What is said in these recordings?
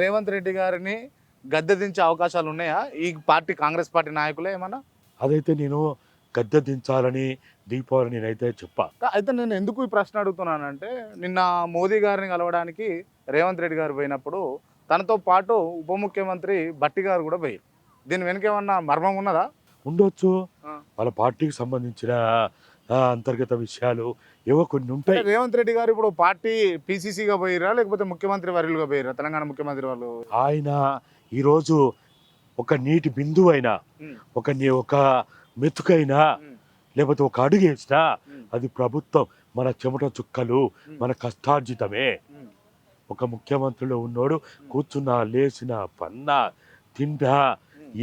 రేవంత్ రెడ్డి గారిని గద్దె దించే అవకాశాలు ఉన్నాయా? ఈ పార్టీ కాంగ్రెస్ పార్టీ నాయకులే ఏమన్నా? అదైతే నేను గద్దె దించాలని దీపావళి నేనైతే చెప్పా. అయితే నేను ఎందుకు ఈ ప్రశ్న అడుగుతున్నానంటే నిన్న మోదీ గారిని కలవడానికి రేవంత్ రెడ్డి గారు పోయినప్పుడు తనతో పాటు ఉప ముఖ్యమంత్రి బట్టి గారు కూడా పోయారు. దీని వెనుక ఏమన్నా మర్మం ఉన్నదా? ఉండొచ్చు. వాళ్ళ పార్టీకి సంబంధించిన అంతర్గత విషయాలు ఏవో కొన్ని ఉంటాయి. రేవంత్ రెడ్డి గారు ఇప్పుడు పార్టీ పీసీసీగా పోయిరా లేకపోతే ముఖ్యమంత్రి వర్యులుగా పోయిరా తెలంగాణ ముఖ్యమంత్రి వాళ్ళు? ఆయన ఈరోజు ఒక నీటి బిందువు అయినా ఒక నీ- ఒక మెతుకైనా లేకపోతే ఒక అడుగు వేసినా అది ప్రభుత్వం మన చెమట చుక్కలు మన కష్టార్జితమే. ఒక ముఖ్యమంత్రిలో ఉన్నోడు కూర్చున్నా లేచినా పన్నా తింటా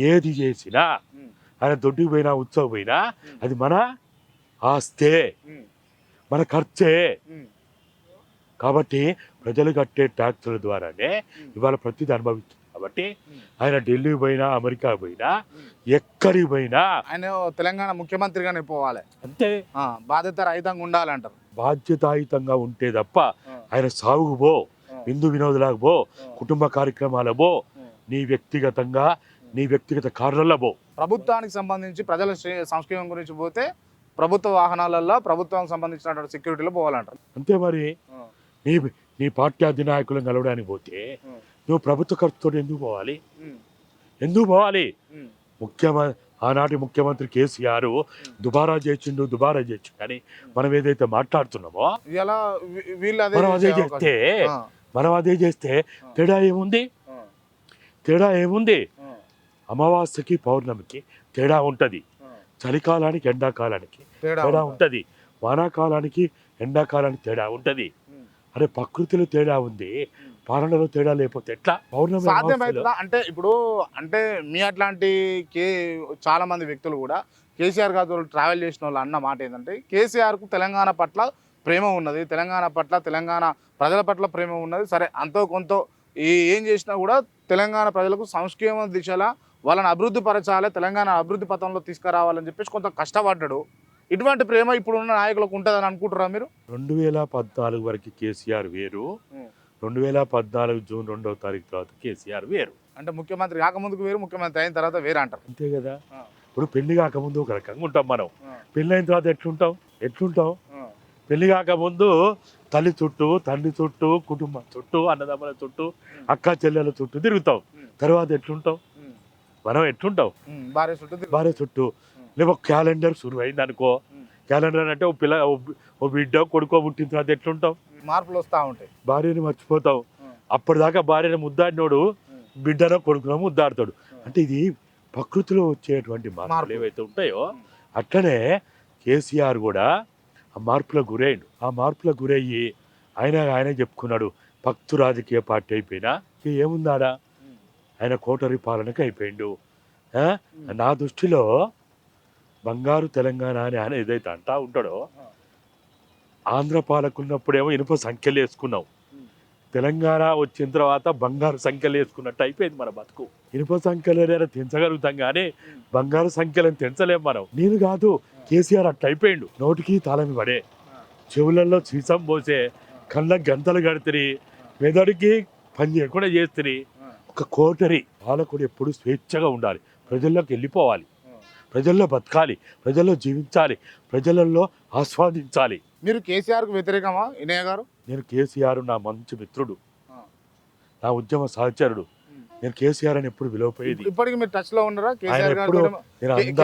ఏది చేసినా ఆయన దొడ్డికి పోయినా ఉత్సవం పోయినా అది మన ఆస్తే మన ఖర్చే. కాబట్టి ప్రజలు కట్టే ట్యాక్సుల ద్వారానే ఇవాళ ప్రతిదీ అనుభవిస్తుంది. కాబట్టి. ఆయన ఢిల్లీ పోయినా అమెరికా పోయినా. ఎక్కడికి పోయినా ఆయన తెలంగాణ ముఖ్యమంత్రిగానే పోవాలి. అంతే. బాధ్యత రహితంగా ఉండాలంటారు. బాధ్యతాయుతంగా ఉంటే తప్ప ఆయన సాగుకు పో విందు వినోదులకు పో కుటుంబ కార్యక్రమాల పో. నీ వ్యక్తిగతంగా నీ వ్యక్తిగత కార్లలో పో. ప్రభుత్వానికి సంబంధించి ప్రజల సంక్షేమం గురించి పోతే ప్రభుత్వ వాహనాలలో ప్రభుత్వానికి సంబంధించినటువంటి సెక్యూరిటీలో పోవాలంటారు. అంతే మరి. నీ నీ పార్టీ అధినాయకులను కలవడానికి పోతే నువ్వు ప్రభుత్వ ఖర్చుతో ఎందుకు పోవాలి? ఎందుకు పోవాలి? ముఖ్యమంత్రి ఆనాటి ముఖ్యమంత్రి కేసీఆర్ దుబారా చేసిండు దుబారా చేసిండు. కానీ మనం ఏదైతే మాట్లాడుతున్నామో మనం అదే చేసే చేస్తే మనం అదే చేస్తే తేడా ఏముంది? తేడా ఏముంది? అమావాస్యకి పౌర్ణమికి తేడా ఉంటది. చలికాలానికి ఎండాకాలానికి. తేడా? ఉంటది. వానాకాలానికి ఎండాకాలానికి తేడా ఉంటది. అరే ప్రకృతిలో తేడా ఉంది. పాలనలో తేడా లేకపోతే ఎట్లా? పౌర్ణమి అంటే ఇప్పుడు అంటే మీ అట్లాంటి కే చాలా మంది వ్యక్తులు కూడా కేసీఆర్ గారితో ట్రావెల్ చేసిన వాళ్ళు అన్న మాట ఏంటంటే కేసీఆర్కు తెలంగాణ పట్ల ప్రేమ ఉన్నది. తెలంగాణ పట్ల తెలంగాణ ప్రజల పట్ల ప్రేమ ఉన్నది. సరే అంతో కొంత ఏం చేసినా కూడా తెలంగాణ ప్రజలకు సంక్షేమ దిశలా వాళ్ళని అభివృద్ధి పరచాలి తెలంగాణ అభివృద్ధి పథంలో తీసుకురావాలని చెప్పేసి కొంత కష్టపడ్డాడు. ఇటువంటి ప్రేమ ఇప్పుడున్న నాయకులకు ఉంటుందని అనుకుంటారా మీరు? రెండు వేల పద్నాలుగు వరకు కేసీఆర్ వేరు. రెండు వేల పద్నాలుగు జూన్ రెండవ తారీఖు తర్వాత కేసీఆర్ వేరు. అంటే ముఖ్యమంత్రి కాకముందుకు వేరు ముఖ్యమంత్రి అయిన తర్వాత వేరే అంటారు. అంతే కదా. ఇప్పుడు పెళ్ళి కాకముందు ఒక రకంగా ఉంటాం మనం. ఆ, పెళ్ళి అయిన తర్వాత ఎట్లుంటాం? ఎట్లుంటాం? పెళ్ళి కాకముందు తల్లి చుట్టూ తండ్రి చుట్టూ కుటుంబం చుట్టూ అన్నదమ్ముల చుట్టూ అక్క చెల్లెల చుట్టూ తిరుగుతాం. తర్వాత ఎట్లుంటాం? మనం ఎట్లుంటాం? ఉమ్, భార్య చుట్టూ భార్య చుట్టూ. లేవో క్యాలెండర్ సురువు అయింది అనుకో. క్యాలెండర్ అంటే ఓ పిల్ల ఓ బిడ్డ కొడుకో పుట్టిన తర్వాత ఎట్లుంటాం? మార్పులు వస్తూ ఉంటాయి. భార్యని మర్చిపోతాం. ఉమ్, అప్పటిదాకా భార్యని ముద్దాడినోడు బిడ్డనో కొడుకునో ముద్దాడతాడు. అంటే ఇది ప్రకృతిలో వచ్చేటువంటి మార్పులు. ఏవైతే ఉంటాయో. అట్లనే కేసీఆర్ కూడా ఆ మార్పులకు గురైండు ఆ మార్పులకు గురయ్యి ఆయన ఆయన చెప్పుకున్నాడు భక్తు రాజకీయ పార్టీ అయిపోయినా ఏముందాడా? ఆయన కోటరి పాలనకు అయిపోయిండు. నా దృష్టిలో బంగారు తెలంగాణ అని ఆయన ఏదైతే అంటా ఉంటాడో ఆంధ్ర పాలకున్నప్పుడేమో ఇనుప సంఖ్యలు వేసుకున్నాం. తెలంగాణ వచ్చిన తర్వాత బంగారు సంఖ్యలు వేసుకున్నట్టు అయిపోయింది మన బతుకు. ఇనుప సంఖ్యలు ఏదైనా తెంచగలుగుతాం కానీ బంగారు సంఖ్యలను తెంచలేం మనం. నేను కాదు కేసీఆర్ అట్ట అయిపోయిండు. నోటికి తాళమి పడే చెవులలో సీసం పోసే కళ్ళ గంతలు కడితే మెదడుకి పని చేయకుండా చేస్తురి. ఒక కోటరి పాలకుడు ఎప్పుడు స్వేచ్ఛగా ఉండాలి. ప్రజల్లోకి వెళ్ళిపోవాలి. ప్రజల్లో బతకాలి. ప్రజల్లో జీవించాలి. ప్రజలలో ఆస్వాదించాలి. మీరు కేసీఆర్కు వ్యతిరేకమా? ఇనయ్య గారు? నేను కేసీఆర్ నా మంచి మిత్రుడు. నా ఉద్యమ సహచరుడు. నేను కేసీఆర్ అని ఎప్పుడు విలువపోయేది. ఇప్పటికి మీరు టచ్లో ఉన్నారా కేసీఆర్ గారితో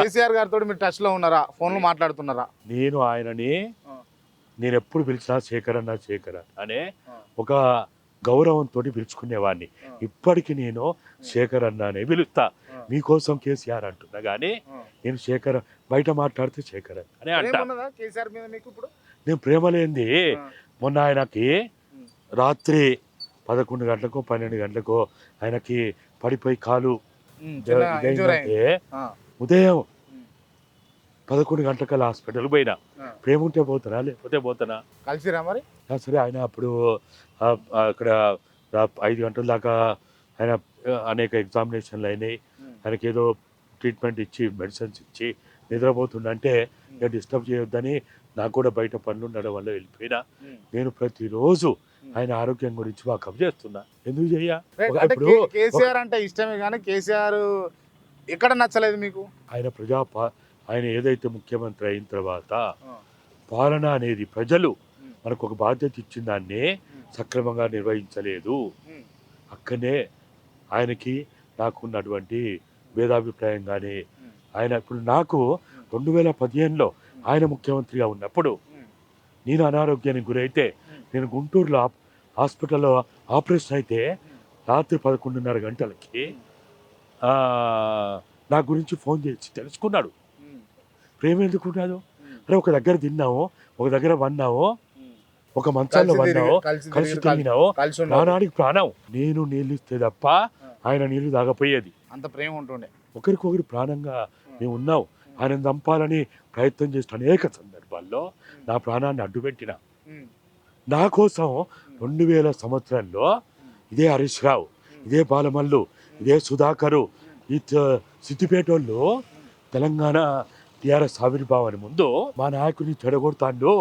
కేసీఆర్ గారితో మీరు టచ్లో ఉన్నారా? ఫోన్లో మాట్లాడుతున్నారా? నేను ఆయనని. నేను ఎప్పుడు పిలిచినా శేఖర్ అన్న శేఖర్ అనే. ఒక గౌరవంతో పిలుచుకునేవాడిని. ఇప్పటికి నేను శేఖర్ అన్న అనే పిలుస్తా. మీకోసం కేసీఆర్ అంటున్నా కానీ. నేను శేఖర్ బయట మాట్లాడితే శేఖర్ అని అంటా నేను ప్రేమ లేనిది. మొన్న ఆయనకి. రాత్రి పదకొండు గంటలకు పన్నెండు గంటలకు ఆయనకి పడిపోయి కాలు ఉదయం పదకొండు గంటలకల్లా హాస్పిటల్ పోయినా. ప్రేమ ఉంటే పోతానా లేకపోతే పోతానా? కలిసిరా మరి? సరే ఆయన అప్పుడు అక్కడ ఐదు గంటల దాకా ఆయన అనేక ఎగ్జామినేషన్లు అయినాయి. ఆయనకి ఏదో ట్రీట్మెంట్ ఇచ్చి మెడిసిన్స్ ఇచ్చి నిద్రపోతుండంటే ఇక డిస్టర్బ్ చేయొద్దని నాకు కూడా బయట పనులు ఉండడం వల్ల వెళ్ళిపోయినా. నేను ప్రతిరోజు ఆయన ఆరోగ్యం గురించి వాకప్ చేస్తున్నా. ఎందుకు చెయ్య? ఇప్పుడు కేసీఆర్ అంటే ఇష్టమే కానీ కేసీఆర్ ఎక్కడ నచ్చలేదు మీకు? ఆయన ప్రజా ఆయన ఏదైతే ముఖ్యమంత్రి అయిన తర్వాత పాలన అనేది ప్రజలు మనకు ఒక బాధ్యత ఇచ్చిన దాన్ని సక్రమంగా నిర్వహించలేదు. అక్కనే ఆయనకి నాకు ఉన్నటువంటి భేదాభిప్రాయం కానీ ఆయన ఇప్పుడు నాకు రెండు వేల పదిహేనులో ఆయన ముఖ్యమంత్రిగా ఉన్నప్పుడు నేను అనారోగ్యానికి గురైతే నేను గుంటూరులో హాస్పిటల్లో ఆపరేషన్ అయితే రాత్రి పదకొండున్నర గంటలకి నా గురించి ఫోన్ చేసి తెలుసుకున్నాడు. ప్రేమ ఎందుకు ఉండదు అరే ఒక దగ్గర తిన్నాము ఒక దగ్గర వన్నాము ఒక మంచాల్లో వన్నాము కలిసి కలిసి తిరిగి- కలిసి- తిరిగినావు. ప్రాణానికి ప్రాణం. నేను నీళ్ళు ఇస్తే తప్ప ఆయన నీళ్ళు తాగపోయేది. అంత ప్రేమ ఉంటుండే. ఒకరికొకరు ప్రాణంగా మేము. ఉన్నాం. ఆయన చంపాలని ప్రయత్నం చేసిన అనేక సందర్భాల్లో నా ప్రాణాన్ని అడ్డుపెట్టిన. నా కోసం రెండు వేల సంవత్సరంలో ఇదే హరీష్ రావు ఇదే బాలమల్లు ఇదే సుధాకరు ఈ త- సిద్దిపేట వాళ్ళు తెలంగాణ టీఆర్ఎస్ ఆవిర్భావాన్ని ముందు మా నాయకుడిని చెడగొడతాండు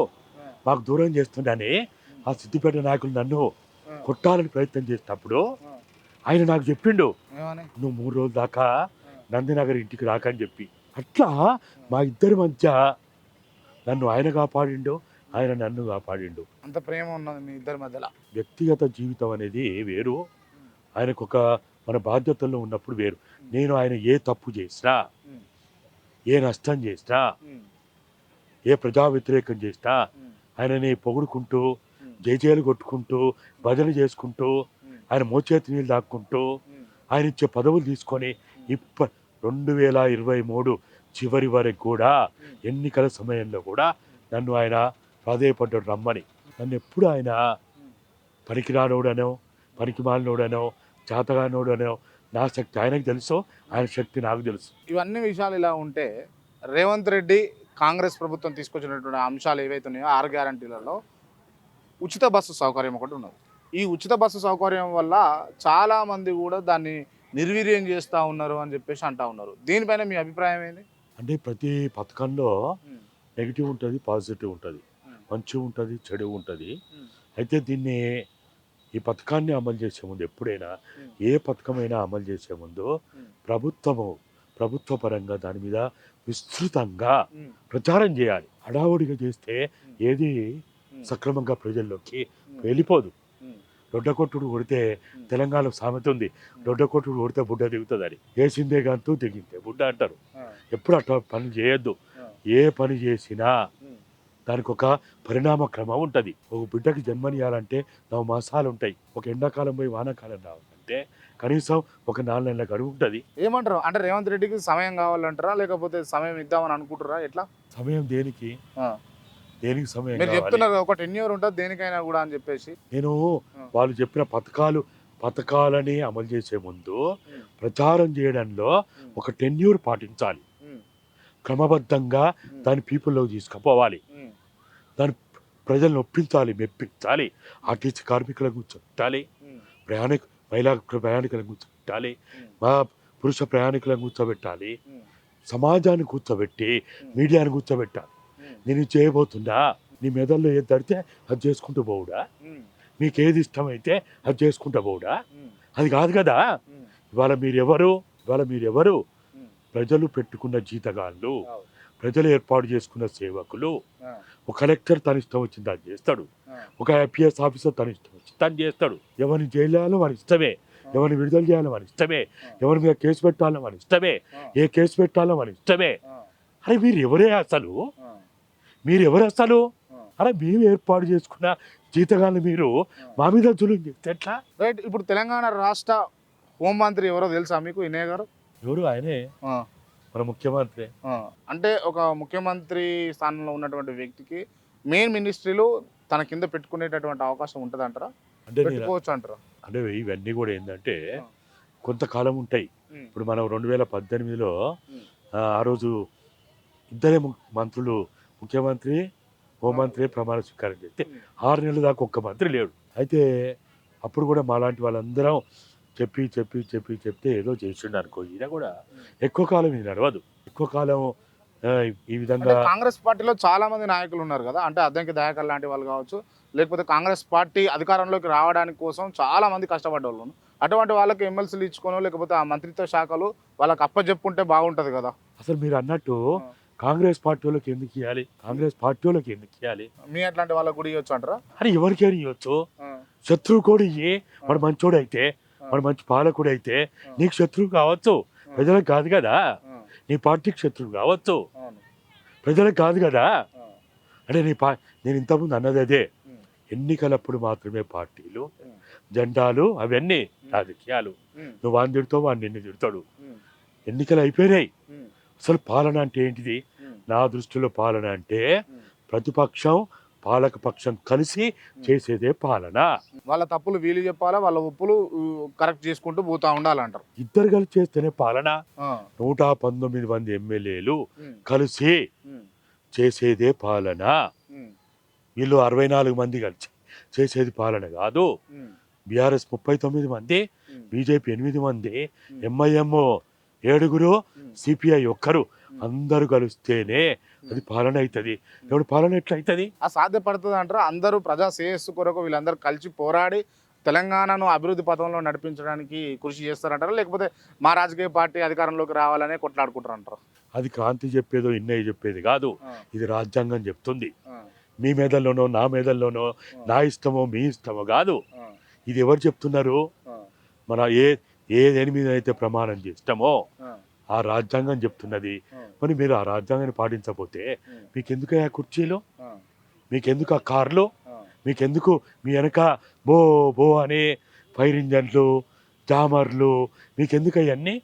మాకు దూరం చేస్తుండని ఆ సిద్దిపేట నాయకులు నన్ను కొట్టాలని ప్రయత్నం చేసినప్పుడు ఆయన నాకు చెప్పిండు నువ్వు మూడు రోజుల దాకా నందినగర్ ఇంటికి రాకని చెప్పి. అట్లా మా ఇద్దరి మధ్య నన్ను ఆయన కాపాడిండు ఆయన నన్ను కాపాడిండు. అంత ప్రేమ ఉన్నది మీ ఇద్దరి మధ్యలో. వ్యక్తిగత జీవితం అనేది వేరు ఆయనకు ఒక మన బాధ్యతల్లో ఉన్నప్పుడు వేరు. నేను ఆయన ఏ తప్పు చేసినా ఏ నష్టం చేసినా ఏ ప్రజా వ్యతిరేకం చేసినా ఆయనని పొగుడుకుంటూ జయజయలు కొట్టుకుంటూ భజన చేసుకుంటూ ఆయన మోచేతి నీళ్ళు దాక్కుంటూ ఆయన ఇచ్చే పదవులు తీసుకొని ఇప్ప రెండు వేల ఇరవై మూడు చివరి వరకు కూడా ఎన్నికల సమయంలో కూడా నన్ను ఆయన ప్రాధేయపడ్డాడు రమ్మని. నన్ను ఎప్పుడు ఆయన పనికిరానోడనో పనికి మాలినోడనో చేతగానోడనో నా శక్తి ఆయనకు తెలుసు ఆయన శక్తి నాకు తెలుసు. ఇవన్నీ విషయాలు ఇలా ఉంటే రేవంత్ రెడ్డి కాంగ్రెస్ ప్రభుత్వం తీసుకొచ్చినటువంటి అంశాలు ఏవైతే ఉన్నాయో ఆరు గ్యారంటీలలో ఉచిత బస్సు సౌకర్యం ఒకటి ఉన్నది. ఈ ఉచిత బస్సు సౌకర్యం వల్ల చాలా మంది కూడా దాన్ని నిర్వీర్యం చేస్తూ ఉన్నారు అని చెప్పేసి అంటా ఉన్నారు. దీనిపైన మీ అభిప్రాయం ఏంది? అంటే ప్రతి పథకంలో నెగిటివ్ ఉంటుంది పాజిటివ్ ఉంటుంది. మంచి ఉంటుంది చెడు ఉంటుంది. అయితే దీన్ని ఈ పథకాన్ని అమలు చేసే ముందు ఎప్పుడైనా ఏ పథకమైనా అమలు చేసే ముందు ప్రభుత్వము ప్రభుత్వ పరంగా దాని మీద విస్తృతంగా ప్రచారం చేయాలి. హడావుడిగా చేస్తే ఏది సక్రమంగా ప్రజల్లోకి వెళ్ళిపోదు. దొడ్డకొట్టుడు కొడితే తెలంగాణ సామెత ఉంది. దొడ్డకొట్టుడు కొడితే బుడ్డ దిగుతుందని వేసిందే గంతూ దిగిందే బుడ్డ అంటారు. ఎప్పుడు అట్లా పని చేయొద్దు. ఏ పని చేసినా దానికి ఒక పరిణామ క్రమం ఉంటుంది. ఒక బిడ్డకి జన్మనియాలంటే నవ మాసాలు ఉంటాయి ఒక ఎండాకాలం పోయి వానాకాలం రావాలంటే కనీసం ఒక నాలుగు నెలల గడువు ఉంటుంది. ఏమంటారు? అంటే రేవంత్ రెడ్డికి సమయం కావాలంటారా? లేకపోతే సమయం ఇద్దామని అనుకుంటారా ఎట్లా? సమయం దేనికి. దేనికి సమయం మీరు? చెప్తున్నారు ఒక టెన్ ఇయర్ ఉంటుంది దేనికైనా కూడా అని చెప్పేసి. నేను. వాళ్ళు చెప్పిన పథకాలు పథకాలని అమలు చేసే ముందు ప్రచారం చేయడంలో ఒక టెన్యూర్ పాటించాలి. క్రమబద్ధంగా దాని పీపుల్లోకి తీసుకుపోవాలి. దాని ప్రజలను ఒప్పించాలి మెప్పించాలి. ఆర్టీసీ కార్మికులకు కూర్చోబెట్టాలి. ప్రయాణిక మహిళా ప్రయాణికులను కూర్చోబెట్టాలి. మా పురుష ప్రయాణికులను కూర్చోబెట్టాలి. సమాజాన్ని కూర్చోబెట్టి మీడియాని కూర్చోబెట్టాలి. నేను ఇది చేయబోతున్నా నీ మెదల్లో ఏది తడితే అది చేసుకుంటూ పోవుడా? మీకు ఏది ఇష్టమైతే అది చేసుకుంటూ పోవుడా? అది కాదు కదా? ఇవాళ మీరెవరు? ఇవాళ మీరెవరు? ప్రజలు పెట్టుకున్న జీతగాళ్ళు. ప్రజలు ఏర్పాటు చేసుకున్న సేవకులు ఒక కలెక్టర్ తన ఇష్టం వచ్చింది అది చేస్తాడు. ఒక ఐపీఎస్ ఆఫీసర్ తన ఇష్టం వచ్చి తను చేస్తాడు. ఎవరిని జైలు వారి ఇష్టమే ఎవరిని విడుదల చేయాలో వారి ఇష్టమే ఎవరి మీద కేసు పెట్టాలో వారి ఇష్టమే ఏ కేసు పెట్టాలో వారి ఇష్టమే. అరే మీరు ఎవరే అసలు? మీరు ఎవరు అసలు? అరే మేము ఏర్పాటు చేసుకున్న జీతగాళ్ళు మీరు మా మీద జులుం చేస్తే ఎట్లా? రైట్ ఇప్పుడు తెలంగాణ రాష్ట్ర హోంమంత్రి ఎవరో తెలుసా మీకు? ఇనయ్య గారు? ఎవరు? ఆయనే. మన ముఖ్యమంత్రి అంటే ఒక ముఖ్యమంత్రి స్థానంలో ఉన్నటువంటి వ్యక్తికి మెయిన్ మినిస్ట్రీలు తన కింద పెట్టుకునేటటువంటి అవకాశం ఉంటుంది అంటారా అంటే పెట్టుకోవచ్చు అంటారా అంటే ఇవన్నీ కూడా ఏంటంటే. కొంతకాలం ఉంటాయి. ఇప్పుడు మనం రెండు వేల పద్దెనిమిదిలో. ఆ రోజు ఇద్దరే మంత్రులు ముఖ్యమంత్రి హోంమంత్రి ప్రమాణ స్వీకారం చేస్తే. ఆరు నెలల దాకా ఒక్క మంత్రి లేడు అయితే అప్పుడు కూడా మాలాంటి వాళ్ళందరం చెప్పి చెప్పి చెప్పి చెప్తే ఏదో చేసిండు అనుకో ఈయన కూడా ఎక్కువ కాలం ఇది నడవదు ఎక్కువ కాలం ఈ విధంగా కాంగ్రెస్ పార్టీలో చాలా మంది నాయకులు ఉన్నారు కదా. అంటే అద్దంకి దయాకర్ లాంటి వాళ్ళు కావచ్చు లేకపోతే కాంగ్రెస్ పార్టీ అధికారంలోకి రావడానికి కోసం చాలా మంది కష్టపడ్డ వాళ్ళు. అటువంటి వాళ్ళకి ఎమ్మెల్సీలు ఇచ్చుకోనో లేకపోతే ఆ మంత్రిత్వ శాఖలు వాళ్ళకి అప్పచెప్పుంటే బాగుంటది కదా. అసలు మీరు అన్నట్టు. కాంగ్రెస్ పార్టీ వాళ్ళకి ఎందుకు ఇవ్వాలి కాంగ్రెస్ పార్టీ వాళ్ళకి ఎందుకు ఇవ్వాలి మీ అట్లాంటి వాళ్ళకి కూడా ఇవ్వచ్చు అంటారా? అని ఎవరికైనా ఇవ్వచ్చు శత్రువు కూడా ఇయ్యి వాడు మంచోడు అయితే వాడు మంచి పాలకుడు అయితే నీకు శత్రువు కావచ్చు. ప్రజలకు కాదు కదా? నీ పార్టీకి శత్రువు కావచ్చు. ప్రజలకు కాదు కదా? అంటే నీ పా నేను ఇంతకుముందు అన్నది అదే. ఎన్నికలప్పుడు మాత్రమే పార్టీలు జెండాలు అవన్నీ రాజకీయాలు. నువ్వు వాడిని తిడతావు వాడిని నిన్ను తిడతాడు. ఎన్నికలు అయిపోయినాయి. అసలు పాలన అంటే ఏంటిది? నా దృష్టిలో పాలన అంటే. ప్రతిపక్షం పాలక పక్షం కలిసి చేసేదే పాలన. వాళ్ళ తప్పులు వీలు చెప్పాలా వాళ్ళ ఒప్పులు కరెక్ట్ చేసుకుంటూ పోతా ఉండాలంటారు. ఇద్దరు కలిసి చేస్తేనే పాలన. నూట పంతొమ్మిది మంది ఎమ్మెల్యేలు కలిసి చేసేదే పాలన. వీళ్ళు అరవై నాలుగు మంది కలిసి చేసేది పాలన కాదు. బీఆర్ఎస్ ముప్పై తొమ్మిది మంది బీజేపీ ఎనిమిది మంది ఎంఐఎం ఏడుగురు సిపిఐ ఒక్కరు అందరూ కలిస్తేనే అది పాలన అవుతుంది. ఇప్పుడు పాలన ఎట్లా అవుతుంది? ఆ సాధ్యపడుతుంది అంటారా. అందరూ ప్రజా శ్రేయస్సు కొరకు వీళ్ళందరూ కలిసి పోరాడి తెలంగాణను అభివృద్ధి పథంలో నడిపించడానికి కృషి చేస్తారంటారా? లేకపోతే మా రాజకీయ పార్టీ అధికారంలోకి రావాలనే కొట్లాడుకుంటారు అంటారు అది క్రాంతి చెప్పేదో ఇన్నయ్య చెప్పేది కాదు. ఇది రాజ్యాంగం చెప్తుంది. మీ మెదల్లోనో నా మెదల్లోనో నా ఇష్టమో మీ ఇష్టమో కాదు. ఇది ఎవరు చెప్తున్నారు? మన ఏ ఏ దేని మీద అయితే ప్రమాణం చేస్తామో ఆ రాజ్యాంగం చెప్తున్నది. మరి మీరు ఆ రాజ్యాంగాన్ని పాటించకపోతే మీకెందుకు ఆ కుర్చీలు? మీకెందుకు ఆ కార్లు? మీకెందుకు మీ వెనక బో బో అనే ఫైర్ ఇంజన్లు జామర్లు మీకెందుకు అవన్నీ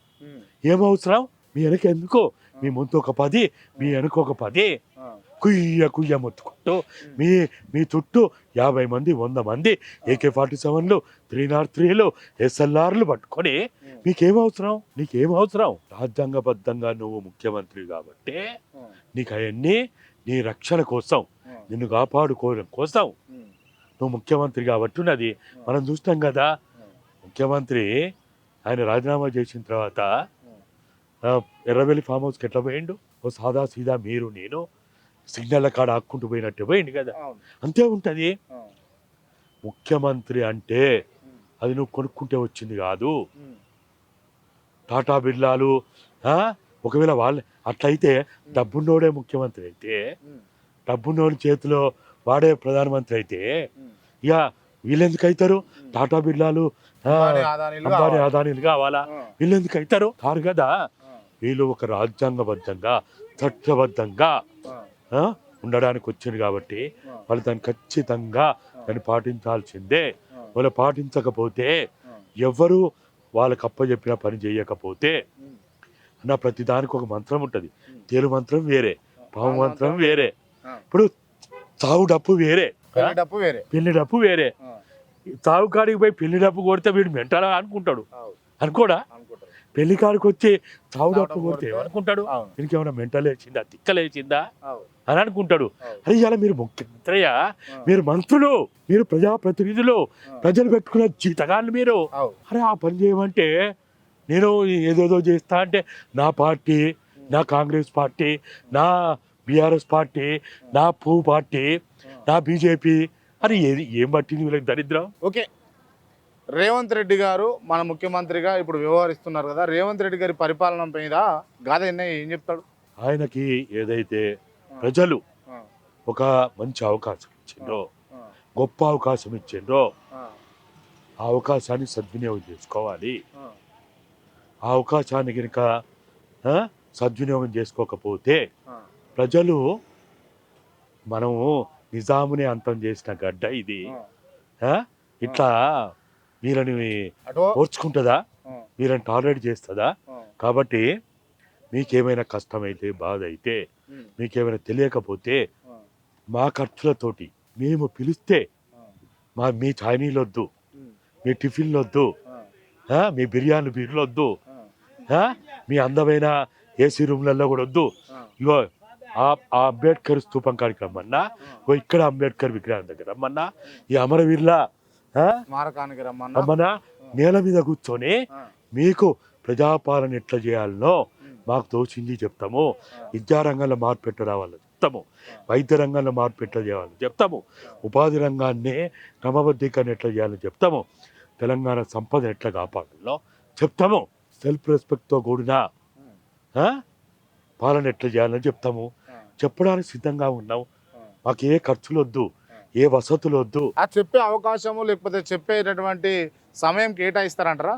ఏమవసరం? మీ వెనక ఎందుకు? మీ ముందు ఒక పది మీ వెనక ఒక పది. కుయ్య కుయ్య మొత్తుకుంటూ మీ మీ చుట్టూ యాభై మంది వంద మంది ఏకే ఫార్టీ సెవెన్లు త్రీ నాట్ త్రీలు ఎస్ఎల్ఆర్లు పట్టుకొని మీకేం అవసరం? నీకేం అవసరం? రాజ్యాంగబద్ధంగా నువ్వు ముఖ్యమంత్రి కాబట్టి నీకు అవన్నీ నీ రక్షణ కోసం నిన్ను కాపాడుకోవడం కోసం నువ్వు ముఖ్యమంత్రి కాబట్టి ఉన్నది మనం చూస్తాం కదా ముఖ్యమంత్రి ఆయన రాజీనామా చేసిన తర్వాత ఎర్రవెల్లి ఫామ్ హౌస్కి ఎట్లా పోయిండు? ఓ సాదా సీదా మీరు నేను సిగ్నల్ కాడ ఆక్కుంటూ పోయినట్టే పోయింది కదా. అంతే ఉంటుంది. ముఖ్యమంత్రి అంటే అది నువ్వు కొనుక్కుంటే వచ్చింది కాదు. టాటా బిర్లాలు ఒకవేళ వాళ్ళు అట్లయితే డబ్బున్నోడే ముఖ్యమంత్రి అయితే డబ్బున్నోడి చేతిలో వాడే ప్రధానమంత్రి అయితే ఇక వీళ్ళెందుకు అవుతారు టాటా బిర్లాలు అంబానీ అదానీలు కావాలా? వీళ్ళెందుకు అవుతారు కారు కదా. వీళ్ళు ఒక రాజ్యాంగబద్ధంగా చట్టబద్ధంగా ఉండడానికి వచ్చింది కాబట్టి వాళ్ళు దాన్ని ఖచ్చితంగా దాన్ని పాటించాల్సిందే. వాళ్ళు పాటించకపోతే ఎవరు వాళ్ళకి అప్పచెప్పిన పని చేయకపోతే అన్న ప్రతి దానికి ఒక మంత్రం ఉంటుంది. తేలు మంత్రం వేరే పాము మంత్రం వేరే. ఇప్పుడు చావు డప్పు వేరే. డప్పు వేరే. పెళ్ళి డప్పు వేరే. చావు కాడికి పోయి పెళ్ళి డప్పు కొడితే వీడు మెంటలా అనుకుంటాడు. అనుకోడా? పెళ్ళి కాడికి వచ్చి చావు చావు డప్పు డప్పు కొడితే అనుకుంటాడు. దీనికి ఏమైనా మెంటల్ వేసిందా తిక్కలేసిందా అవును. అని అనుకుంటాడు. అరే ఇలా మీరు ముఖ్యమంత్రయ్యా మీరు మంత్రులు మీరు ప్రజాప్రతినిధులు ప్రజలు పెట్టుకున్న జీతగాళ్ళు మీరు. అరే ఆ పని చేయమంటే నేను ఏదేదో చేస్తా అంటే నా పార్టీ నా కాంగ్రెస్ పార్టీ నా బీఆర్ఎస్ పార్టీ నా పూ పార్టీ నా బీజేపీ. అని ఏది ఏం పట్టింది వీళ్ళకి దరిద్రం? ఓకే. రేవంత్ రెడ్డి గారు మన ముఖ్యమంత్రిగా ఇప్పుడు వ్యవహరిస్తున్నారు కదా రేవంత్ రెడ్డి గారి పరిపాలన మీద గాథ ఏం చెప్తాడు? ఆయనకి ఏదైతే ప్రజలు ఒక మంచి అవకాశం ఇచ్చిండ్రో ఆ, గొప్ప అవకాశం ఇచ్చిండ్రో ఆ, అవకాశాన్ని సద్వినియోగం చేసుకోవాలి. ఆ, అవకాశాన్ని కనుక సద్వినియోగం చేసుకోకపోతే ప్రజలు మనము నిజామునే అంతం చేసిన గడ్డ ఇది? ఇట్లా వీళ్ళని ఓర్చుకుంటుందా? వీళ్ళని టాలరేట్ చేస్తుందా? కాబట్టి మీకేమైనా కష్టమైతే బాధ అయితే మీకేమైనా తెలియకపోతే మా ఖర్చులతోటి మేము పిలిస్తే మా మీ చైనీలు వద్దు మీ టిఫిన్లు వద్దు? మీ బిర్యానీ బీర్లు వద్దు? మీ అందమైన ఏసీ రూమ్లలో కూడా వద్దు. ఇగో ఆ అంబేద్కర్ స్తూపం కాడికి రమ్మన్నా ఇక్కడ అంబేద్కర్ విగ్రహం దగ్గర రమ్మన్నా ఈ అమరవీరుల రమ్మన్నా? నేల మీద కూర్చొని మీకు ప్రజాపాలన ఎట్లా చేయాలనో మాకు తోచింది చెప్తాము. విద్యారంగంలో మార్పు ఎట్లా రావాలో చెప్తాము. వైద్య రంగంలో మార్పు ఎట్లా చేయాలో చెప్తాము. ఉపాధి రంగాన్ని క్రమబద్ధీకరణ ఎట్లా చేయాలో చెప్తాము. తెలంగాణ సంపద ఎట్లా కాపాడాలో చెప్తాము. సెల్ఫ్ రెస్పెక్ట్తో కూడిన? పాలన ఎట్లా చేయాలని చెప్తాము. చెప్పడానికి సిద్ధంగా ఉన్నాం మాకు ఏ ఖర్చులు వద్దు ఏ వసతులు వద్దు. ఆ చెప్పే అవకాశము లేకపోతే చెప్పేటటువంటి సమయం కేటాయిస్తారంటారా?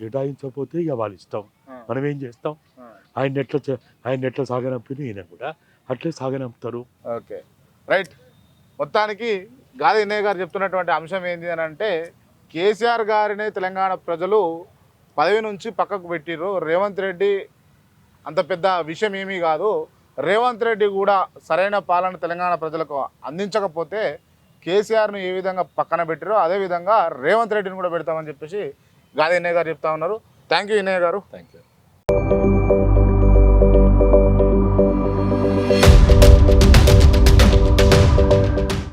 కేటాయించకపోతే ఇక వాళ్ళు ఇష్టం. మనం ఏం చేస్తాం? ఆయన ఎట్లా ఆయన ఎట్లా సాగనంపిన ఈయన కూడా అట్లే సాగనంపుతారు. ఓకే. రైట్. మొత్తానికి గాది ఇన్నయ్య గారు చెప్తున్నటువంటి అంశం ఏంటి అని అంటే కేసీఆర్ గారిని తెలంగాణ ప్రజలు పదవి నుంచి పక్కకు పెట్టిర్రు. రేవంత్ రెడ్డి అంత పెద్ద విషయం ఏమీ కాదు. రేవంత్ రెడ్డి కూడా సరైన పాలన తెలంగాణ ప్రజలకు అందించకపోతే కేసీఆర్ను ఏ విధంగా పక్కన పెట్టారో అదేవిధంగా రేవంత్ రెడ్డిని కూడా పెడతామని చెప్పేసి గాదే ఇన్నయ్య గారు చెప్తా ఉన్నారు. థ్యాంక్ యూ ఇన్నయ్య గారు. Thank you